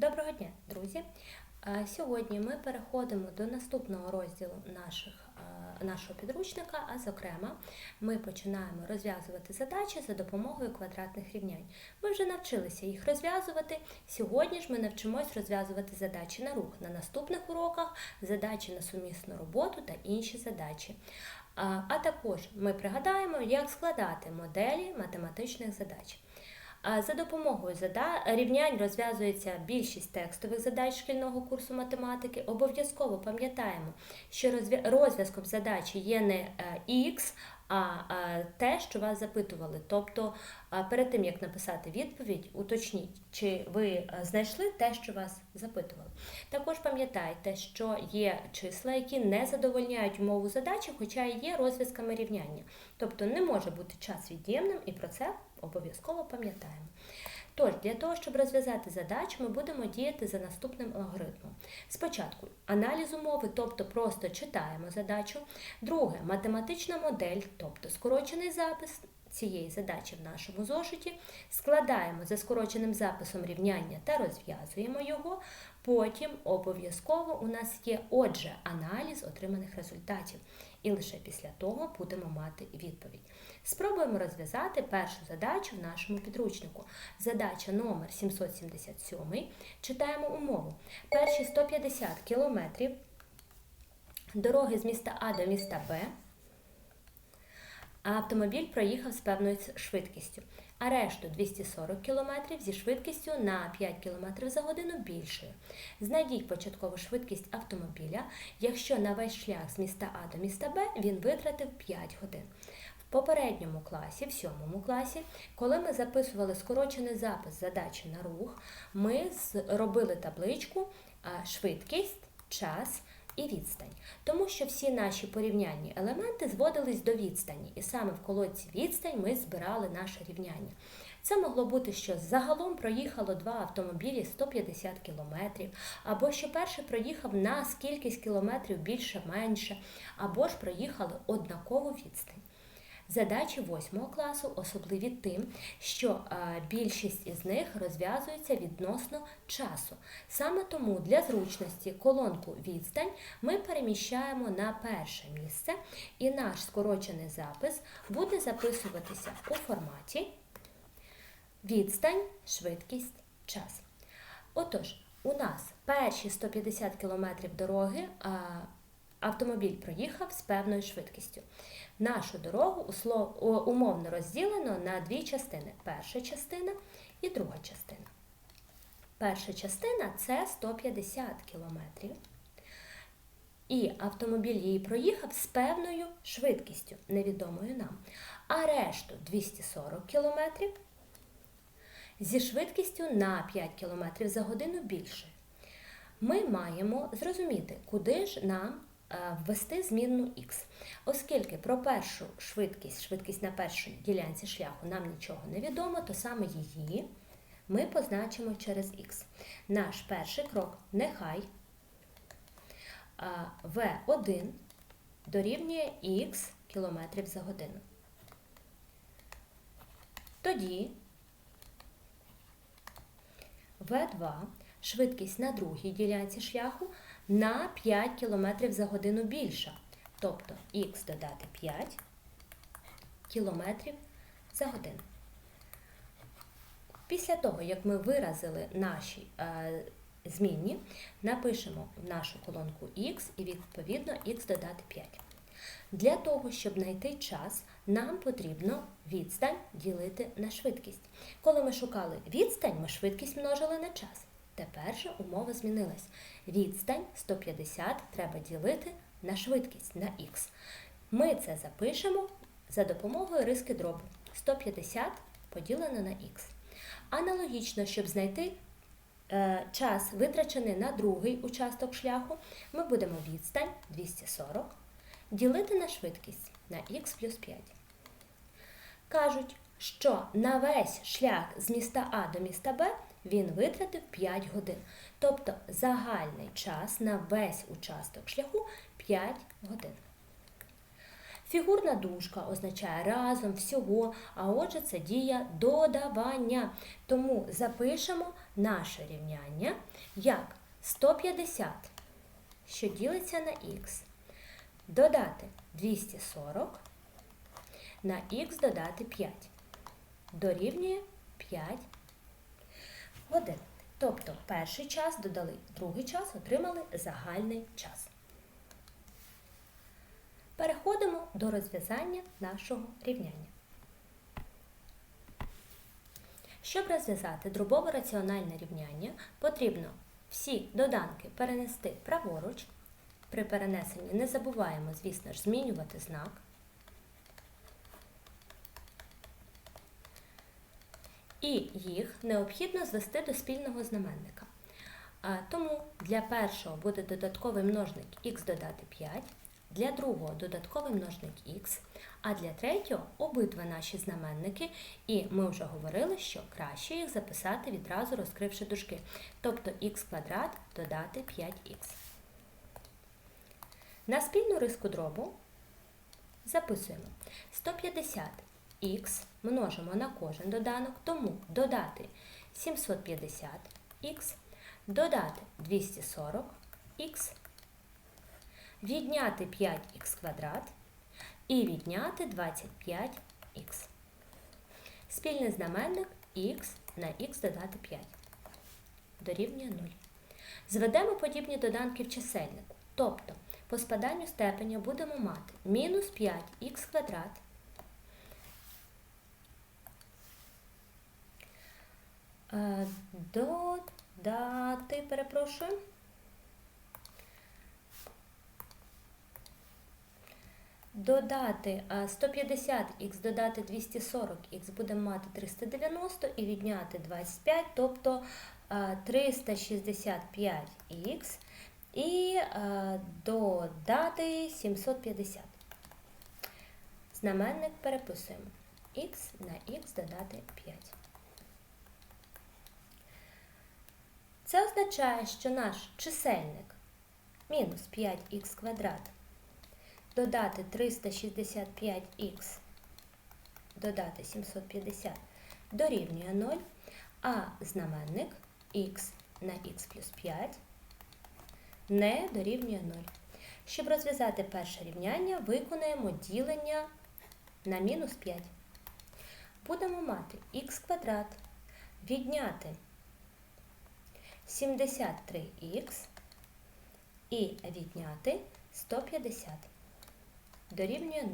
Доброго дня, друзі! Сьогодні ми переходимо до наступного розділу наших, нашого підручника, а зокрема, ми починаємо розв'язувати задачі за допомогою квадратних рівнянь. Ми вже навчилися їх розв'язувати. Сьогодні ж ми навчимось розв'язувати задачі на рух. На наступних уроках задачі на сумісну роботу та інші задачі. А також ми пригадаємо, як складати моделі математичних задач. За допомогою рівнянь розв'язується більшість текстових задач шкільного курсу математики. Обов'язково пам'ятаємо, що розв'язком задачі є не е, х, а е, те, що вас запитували. Тобто, е, перед тим як написати відповідь, уточніть, чи ви е, знайшли те, що вас запитували. Також пам'ятайте, що є числа, які не задовольняють умову задачі, хоча і є розв'язками рівняння. Тобто не може бути час від'ємним, і про це обов'язково пам'ятаємо. Тож, для того, щоб розв'язати задачу, ми будемо діяти за наступним алгоритмом. Спочатку аналіз умови, тобто просто читаємо задачу. Друге математична модель, тобто скорочений запис цієї задачі в нашому зошиті. Складаємо за скороченим записом рівняння та розв'язуємо його. Потім обов'язково у нас є, отже, аналіз отриманих результатів. І лише після того будемо мати відповідь. Спробуємо розв'язати першу задачу в нашому підручнику. Задача номер 777. Читаємо умову. Перші 150 кілометрів дороги з міста А до міста Б. Автомобіль проїхав з певною швидкістю, а решту 240 км зі швидкістю на 5 км за годину більшою. Знайдіть початкову швидкість автомобіля, якщо на весь шлях з міста А до міста Б він витратив 5 годин. В попередньому класі, в сьомому класі, коли ми записували скорочений запис задачі на рух, ми робили табличку швидкість, час і відстань, тому що всі наші порівнянні елементи зводились до відстані, і саме в колодці відстань ми збирали наше рівняння. Це могло бути, що загалом проїхало два автомобілі 150 кілометрів, або що перший проїхав на скількись кілометрів більше-менше, або ж проїхали однакову відстань. Задачі 8 класу особливі тим, що більшість із них розв'язується відносно часу. Саме тому для зручності колонку відстань ми переміщаємо на перше місце, і наш скорочений запис буде записуватися у форматі відстань, швидкість, час. Отож, у нас перші 150 км дороги автомобіль проїхав з певною швидкістю. Нашу дорогу умовно розділено на дві частини: перша частина і друга частина. Перша частина це 150 кілометрів. І автомобіль її проїхав з певною швидкістю, невідомою нам. А решту 240 кілометрів зі швидкістю на 5 км за годину більше. Ми маємо зрозуміти, куди ж нам ввести змінну х. Оскільки про першу швидкість, швидкість на першій ділянці шляху нам нічого не відомо, то саме її ми позначимо через х. Наш перший крок нехай v1 дорівнює х км за годину. Тоді v2 швидкість на другій ділянці шляху на 5 км за годину більша. Тобто х додати 5 км за годину. Після того, як ми виразили наші е, змінні, напишемо в нашу колонку х і відповідно х додати 5. Для того, щоб знайти час, нам потрібно відстань ділити на швидкість. Коли ми шукали відстань, ми швидкість множили на час. Тепер же умова змінилась. Відстань 150 треба ділити на швидкість на х. Ми це запишемо за допомогою риски дробу. 150 поділено на х. Аналогічно, щоб знайти е, час, витрачений на другий участок шляху, ми будемо відстань 240 ділити на швидкість на х плюс 5. Кажуть, що на весь шлях з міста А до міста Б він витратив 5 годин. Тобто загальний час на весь участок шляху 5 годин. Фігурна дужка означає разом, всього, а отже, це дія додавання. Тому запишемо наше рівняння як 150, що ділиться на х, додати 240, на х додати 5. Дорівнює 5 годин. Тобто перший час додали другий час, отримали загальний час. Переходимо до розв'язання нашого рівняння. Щоб розв'язати дробове раціональне рівняння, потрібно всі доданки перенести праворуч. При перенесенні не забуваємо, звісно ж, змінювати знак. І їх необхідно звести до спільного знаменника. Тому для першого буде додатковий множник х додати 5, для другого додатковий множник х, а для третього обидва наші знаменники, і ми вже говорили, що краще їх записати відразу розкривши дужки, тобто х квадрат додати 5х. На спільну риску дробу записуємо 150х множимо на кожен доданок, тому додати 750х, додати 240х, відняти 5х квадрат і відняти 25х. Спільний знаменник х на х додати 5. Дорівнює 0. Зведемо подібні доданки в чисельнику. Тобто по спаданню степеня будемо мати мінус 5х квадрат Додати, перепрошую. Додати 150х, додати 240х, будемо мати 390 і відняти 25, тобто 365х і е, додати 750. Знаменник переписуємо. х на х додати 5. Це означає, що наш чисельник мінус 5х квадрат додати 365х додати 750 дорівнює 0, а знаменник х на х плюс 5 не дорівнює 0. Щоб розв'язати перше рівняння, виконаємо ділення на мінус 5. Будемо мати х квадрат відняти 73х і відняти 150. Дорівнює 0.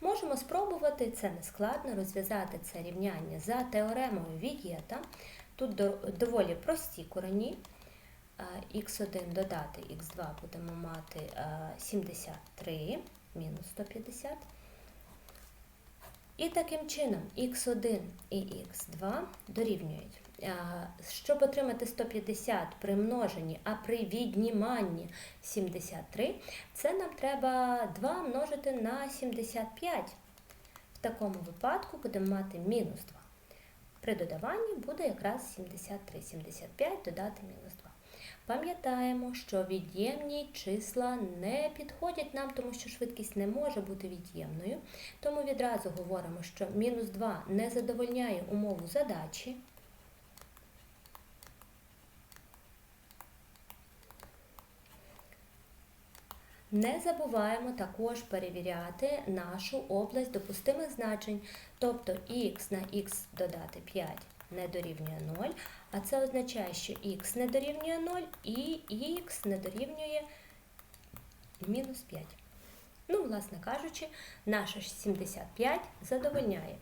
Можемо спробувати, це не складно, розв'язати це рівняння за теоремою Вієта. Тут доволі прості корені. х1 додати х2 будемо мати 73 мінус 150. І таким чином х1 і х2 дорівнюють. Щоб отримати 150 при множенні, а при відніманні 73, це нам треба 2 множити на 75. В такому випадку будемо мати мінус 2. При додаванні буде якраз 73. 75 додати мінус 2. Пам'ятаємо, що від'ємні числа не підходять нам, тому що швидкість не може бути від'ємною. Тому відразу говоримо, що мінус 2 не задовольняє умову задачі. Не забуваємо також перевіряти нашу область допустимих значень, тобто х на х додати 5 не дорівнює 0, а це означає, що х не дорівнює 0 і х не дорівнює мінус 5. Ну, власне кажучи, наша 75 задовольняє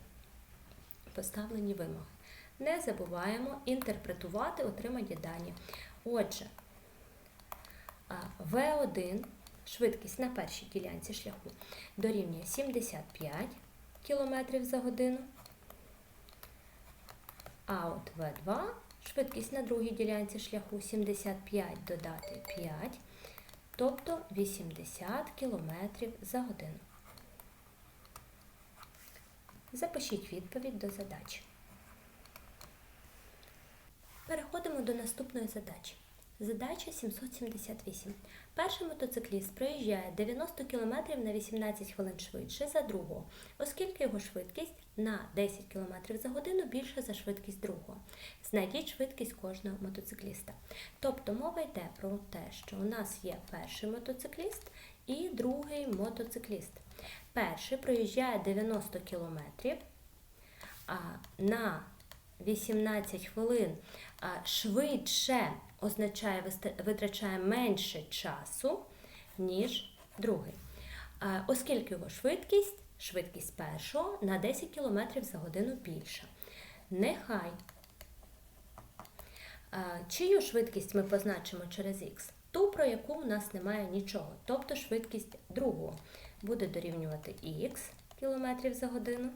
поставлені вимоги. Не забуваємо інтерпретувати отримані дані. Отже, В1 швидкість на першій ділянці шляху дорівнює 75 км за годину. А от В2 швидкість на другій ділянці шляху 75 додати 5, тобто 80 км за годину. Запишіть відповідь до задачі. Переходимо до наступної задачі. Задача 778. Перший мотоцикліст проїжджає 90 км на 18 хвилин швидше за другого, оскільки його швидкість на 10 км за годину більша за швидкість другого. Знайдіть швидкість кожного мотоцикліста. Тобто мова йде про те, що у нас є перший мотоцикліст і другий мотоцикліст. Перший проїжджає 90 км на 18 хвилин швидше означає витрачає менше часу, ніж другий. Оскільки його швидкість, швидкість першого на 10 км за годину більша. Нехай чию швидкість ми позначимо через х? Ту, про яку у нас немає нічого, тобто швидкість другого буде дорівнювати х км за годину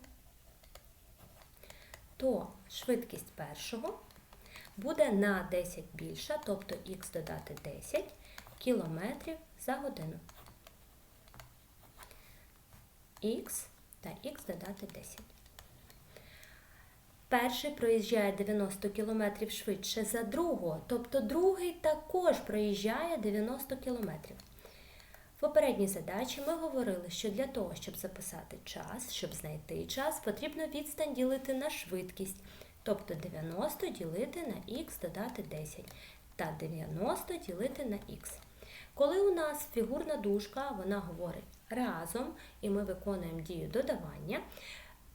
то швидкість першого буде на 10 більша, тобто х додати 10 км за годину. х та х додати 10. Перший проїжджає 90 км швидше за другого, тобто другий також проїжджає 90 км. В попередній задачі ми говорили, що для того, щоб записати час, щоб знайти час, потрібно відстань ділити на швидкість, тобто 90 ділити на х додати 10 та 90 ділити на х. Коли у нас фігурна дужка, вона говорить разом, і ми виконуємо дію додавання,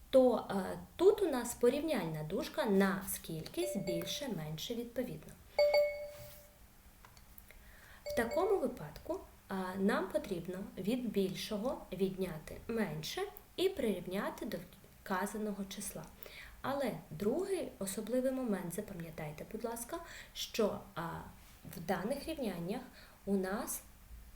то е, тут у нас порівняльна дужка на скількись більше, менше відповідно. В такому випадку а, нам потрібно від більшого відняти менше і прирівняти до вказаного числа. Але другий особливий момент, запам'ятайте, будь ласка, що в даних рівняннях у нас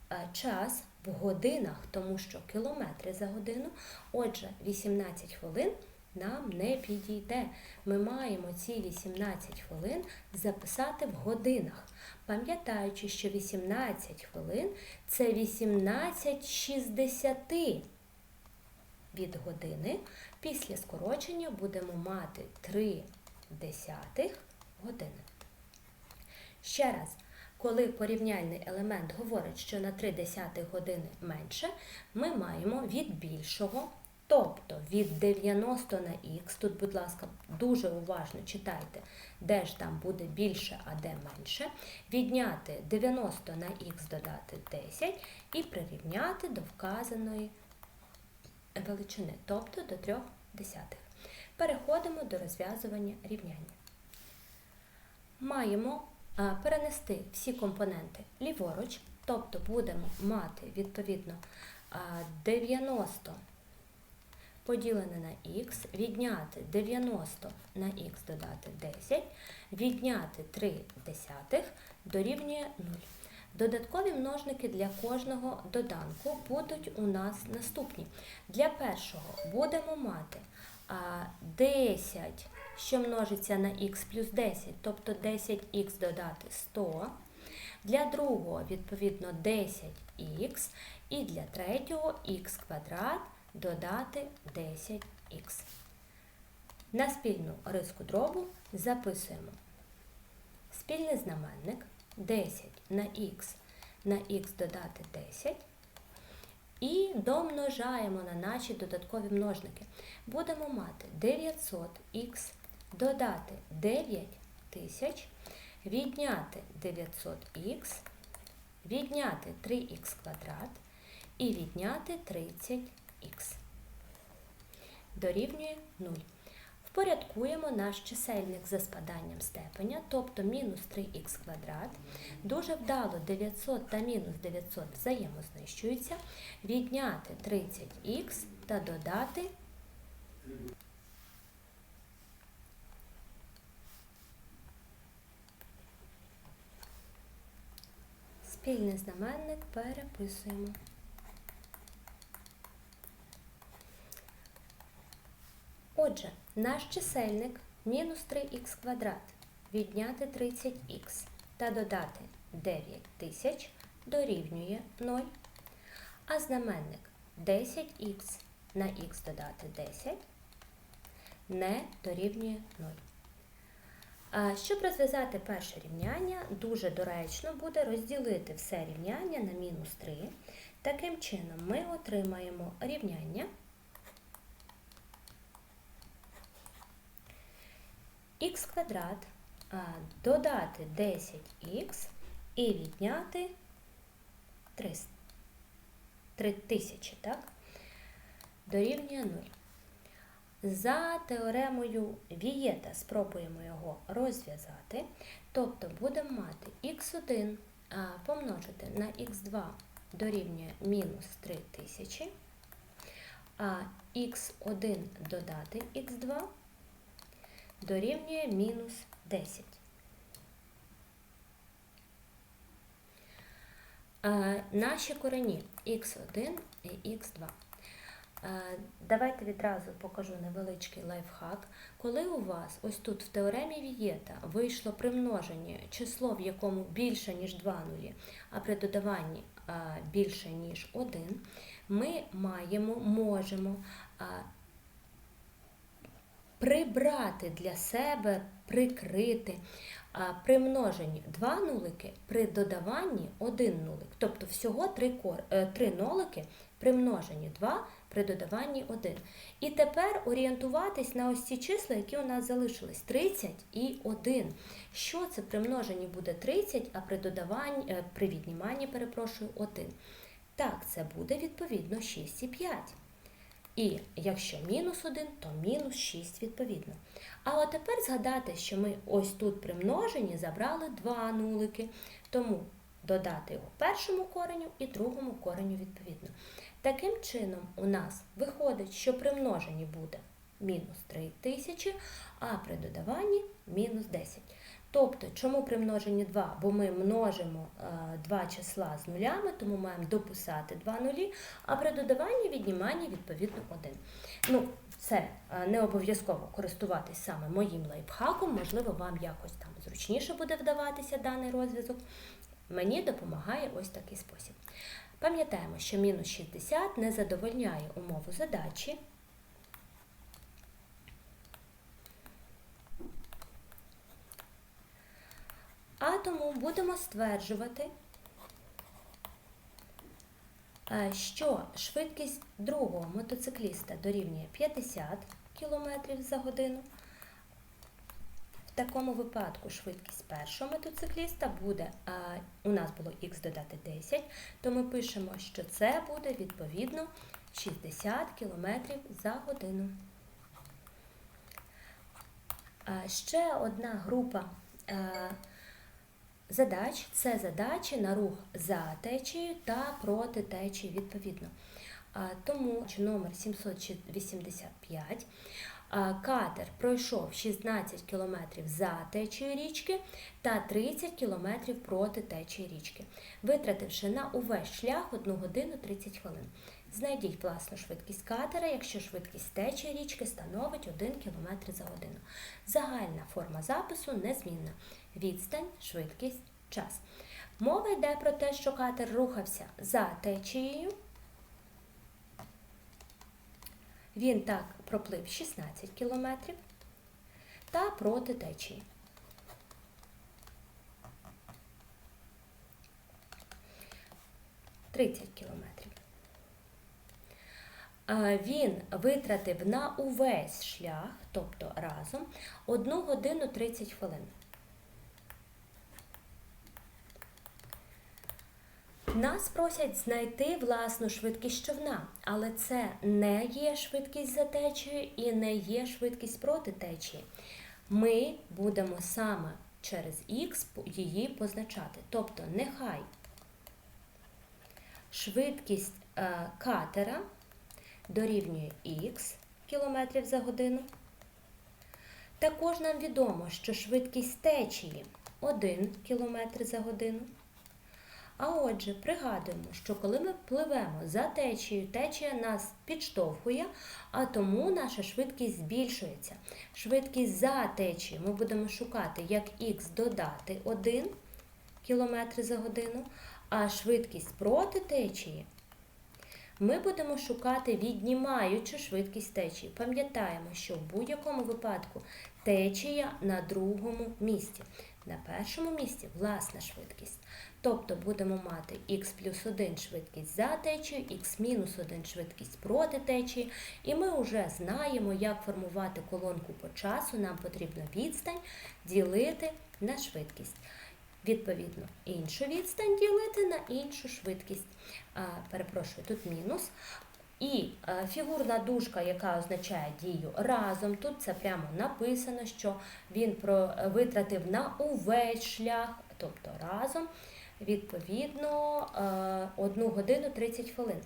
а, час в годинах, тому що кілометри за годину, отже, 18 хвилин нам не підійде. Ми маємо ці 18 хвилин записати в годинах, пам'ятаючи, що 18 хвилин це 18 60 від години. Після скорочення будемо мати 3 десятих години. Ще раз, коли порівняльний елемент говорить, що на 3 десятих години менше, ми маємо від більшого, тобто від 90 на х, тут, будь ласка, дуже уважно читайте, де ж там буде більше, а де менше, відняти 90 на х додати 10 і прирівняти до вказаної величини, тобто до 3 десятих. Переходимо до розв'язування рівняння. Маємо а, перенести всі компоненти ліворуч, тобто будемо мати відповідно а, 90 поділене на х, відняти 90 на х додати 10, відняти 3 десятих дорівнює 0. Додаткові множники для кожного доданку будуть у нас наступні. Для першого будемо мати 10, що множиться на х плюс 10, тобто 10х додати 100. Для другого, відповідно, 10х. І для третього х квадрат додати 10х. На спільну риску дробу записуємо спільний знаменник 10 на х на х додати 10 і домножаємо на наші додаткові множники. Будемо мати 900х додати 9000, відняти 900х, відняти 3х квадрат і відняти 30х. Дорівнює 0. Впорядкуємо наш чисельник за спаданням степеня, тобто мінус 3х квадрат. Дуже вдало 900 та мінус 900 взаємознищуються. Відняти 30х та додати спільний знаменник переписуємо. Отже, наш чисельник мінус 3х квадрат відняти 30х та додати 9000 дорівнює 0, а знаменник 10х на х додати 10 не дорівнює 0. А, Щоб розв'язати перше рівняння, дуже доречно буде розділити все рівняння на мінус 3. Таким чином ми отримаємо рівняння х квадрат додати 10х і відняти 300. 3000, так? Дорівнює 0. За теоремою Вієта спробуємо його розв'язати. Тобто будемо мати х1 помножити на х2 дорівнює мінус 3000, а х1 додати х2 дорівнює мінус 10. Е, Наші корені х1 і х2. Е, Давайте відразу покажу невеличкий лайфхак. Коли у вас ось тут в теоремі Вієта вийшло при множенні число, в якому більше, ніж 2 нулі, а при додаванні е, більше, ніж 1, ми маємо, можемо прибрати для себе, прикрити а, при множенні 2 нулики, при додаванні 1 нулик. Тобто всього 3, кор, 3 нолики при множенні 2, при додаванні 1. І тепер орієнтуватись на ось ці числа, які у нас залишились 30 і 1. Що це при множенні буде 30, а при додаванні, е, при відніманні, перепрошую, 1. Так, це буде відповідно 6 і 5. І якщо мінус 1, то мінус 6 відповідно. А от тепер згадати, що ми ось тут при множенні забрали два нулики, тому додати його першому кореню і другому кореню відповідно. Таким чином, у нас виходить, що при множенні буде мінус 3 тисячі, а при додаванні мінус 10. Тобто, чому при множенні 2? Бо ми множимо е, два числа з нулями, тому маємо дописати два нулі, а при додаванні відніманні відповідно 1. Ну, це е, не обов'язково користуватись саме моїм лайфхаком, можливо, вам якось там зручніше буде вдаватися даний розв'язок. Мені допомагає ось такий спосіб. Пам'ятаємо, що мінус 60 не задовольняє умову задачі. А тому будемо стверджувати, е, що швидкість другого мотоцикліста дорівнює 50 км за годину. В такому випадку швидкість першого мотоцикліста буде, а, у нас було х додати 10, то ми пишемо, що це буде відповідно 60 км за годину. А, ще одна група е, задач це задачі на рух за течією та проти течії відповідно. Тому номер 785 катер пройшов 16 км за течією річки та 30 км проти течії річки, витративши на увесь шлях 1 годину 30 хвилин. Знайдіть власну швидкість катера, якщо швидкість течії річки становить 1 км за годину. Загальна форма запису незмінна. Відстань, швидкість, час. Мова йде про те, що катер рухався за течією. Він так проплив 16 кілометрів та проти течії. Тридцять кілометрів. Він витратив на увесь шлях, тобто разом, 1 годину 30 хвилин. Нас просять знайти власну швидкість човна, але це не є швидкість за течією і не є швидкість проти течії. Ми будемо саме через х її позначати. Тобто, нехай швидкість е, катера дорівнює х км за годину. Також нам відомо, що швидкість течії 1 км за годину. А отже, пригадуємо, що коли ми пливемо за течією, течія нас підштовхує, а тому наша швидкість збільшується. Швидкість за течією ми будемо шукати, як х додати 1 км за годину, а швидкість проти течії Ми будемо шукати віднімаючу швидкість течії. Пам'ятаємо, що в будь-якому випадку течія на другому місці. На першому місці власна швидкість. Тобто будемо мати х плюс 1 швидкість за течією, х мінус 1 швидкість проти течії. І ми вже знаємо, як формувати колонку по часу. Нам потрібно відстань ділити на швидкість. Відповідно, іншу відстань ділити на іншу швидкість. А, перепрошую, тут мінус. І е, фігурна дужка, яка означає дію разом, тут це прямо написано, що він про, витратив на увесь шлях, тобто разом, відповідно, е, 1 годину 30 хвилин.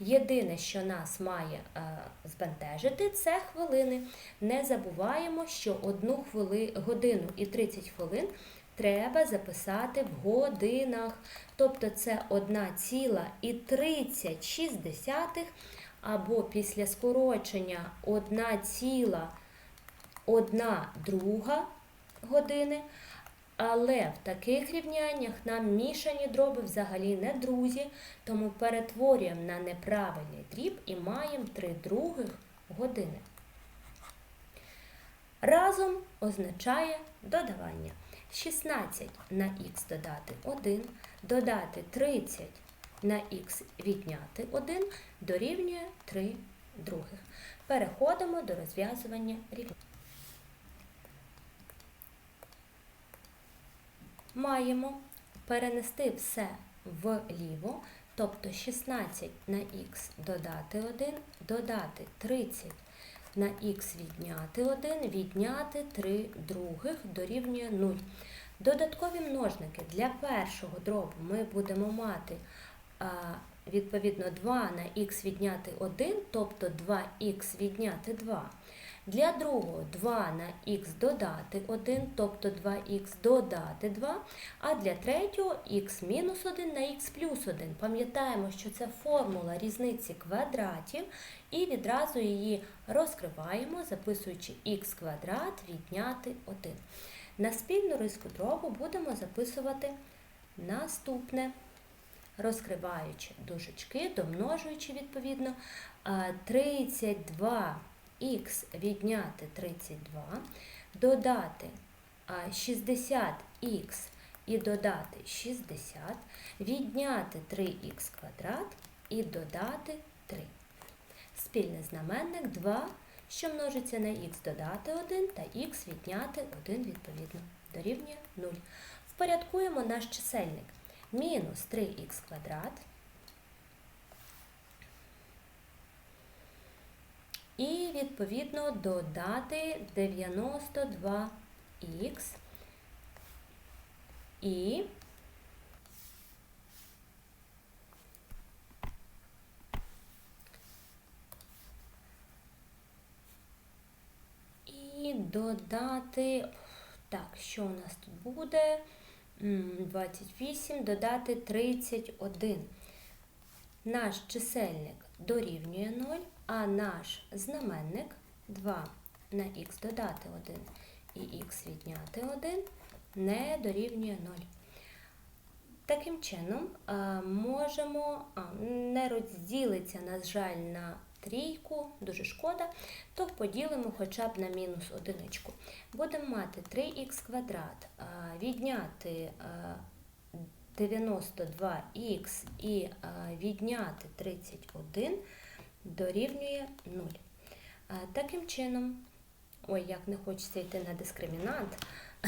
Єдине, що нас має е, збентежити, це хвилини. Не забуваємо, що 1 хвили, годину і 30 хвилин треба записати в годинах. Тобто це 1,36 або після скорочення 1,1 години. Але в таких рівняннях нам мішані дроби взагалі не друзі, тому перетворюємо на неправильний дріб і маємо 3 других години. Разом означає додавання. 16 на х додати 1, додати 30 на х відняти 1 дорівнює 3 других. Переходимо до розв'язування рівнянь. Маємо перенести все вліво, тобто 16 на х додати 1, додати 30 на х відняти 1, відняти 3 других дорівнює 0. Додаткові множники для першого дробу ми будемо мати відповідно 2 на х відняти 1, тобто 2х відняти 2. Для другого 2 на х додати 1, тобто 2х додати 2, а для третього х мінус 1 на х плюс 1. Пам'ятаємо, що це формула різниці квадратів, і відразу її розкриваємо, записуючи х квадрат відняти 1. На спільну риску дробу будемо записувати наступне. Розкриваючи дужечки, домножуючи відповідно 32 х відняти 32, додати 60х і додати 60, відняти 3х квадрат і додати 3. Спільний знаменник 2, що множиться на х додати 1 та х відняти 1 відповідно. Дорівнює 0. Впорядкуємо наш чисельник. Мінус 3х квадрат. І, відповідно, додати 92х і і додати, так, що у нас тут буде? 28, додати 31. Наш чисельник дорівнює 0, а наш знаменник 2 на х додати 1 і х відняти 1 не дорівнює 0. Таким чином, можемо, а, не розділиться, на жаль, на трійку, дуже шкода, то поділимо хоча б на мінус одиничку. Будемо мати 3х квадрат, відняти 92х і відняти 31 дорівнює 0. Таким чином, ой, як не хочеться йти на дискримінант,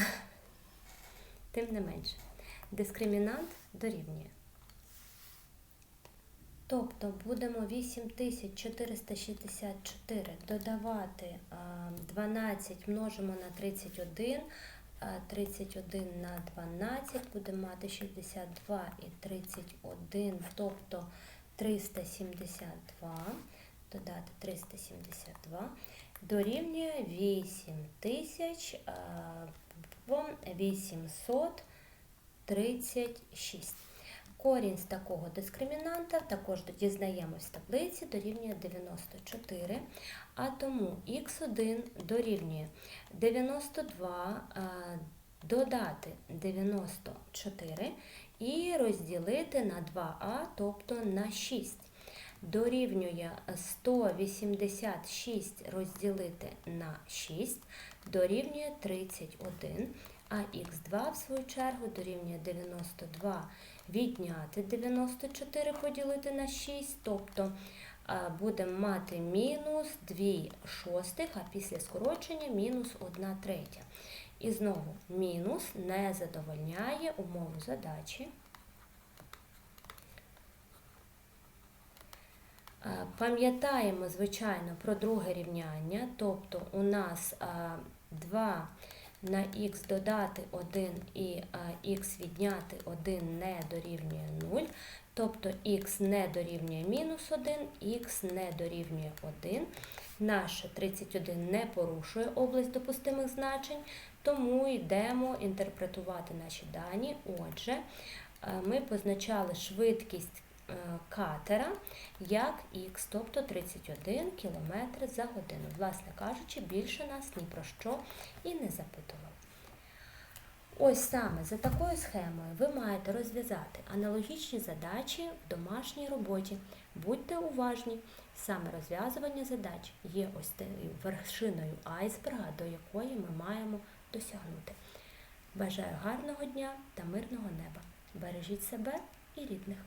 тим не менше, дискримінант дорівнює. Тобто будемо 8464 додавати 12 множимо на 31, 31 на 12, будемо мати 62 і 31, тобто 372, додати 372, дорівнює 8836. Корінь з такого дискримінанта також дізнаємось в таблиці, дорівнює 94, а тому х1 дорівнює 92, додати 94 і розділити на 2а, тобто на 6. дорівнює 186 розділити на 6 дорівнює 31, а х2 в свою чергу дорівнює 92 відняти 94 поділити на 6, тобто будемо мати мінус 2 шостих, а після скорочення мінус 1 третя. І знову мінус не задовольняє умову задачі. Е, Пам'ятаємо, звичайно, про друге рівняння, тобто у нас е, 2 на х додати 1 і х відняти 1 не дорівнює 0, тобто х не дорівнює мінус 1, х не дорівнює 1. Наше 31 не порушує область допустимих значень, тому йдемо інтерпретувати наші дані. Отже, е, ми позначали швидкість е, катера як х, тобто 31 км за годину. Власне кажучи, більше нас ні про що і не запитували. Ось саме за такою схемою ви маєте розв'язати аналогічні задачі в домашній роботі. Будьте уважні, саме розв'язування задач є ось тією вершиною айсберга, до якої ми маємо досягнути. Бажаю гарного дня та мирного неба. Бережіть себе і рідних.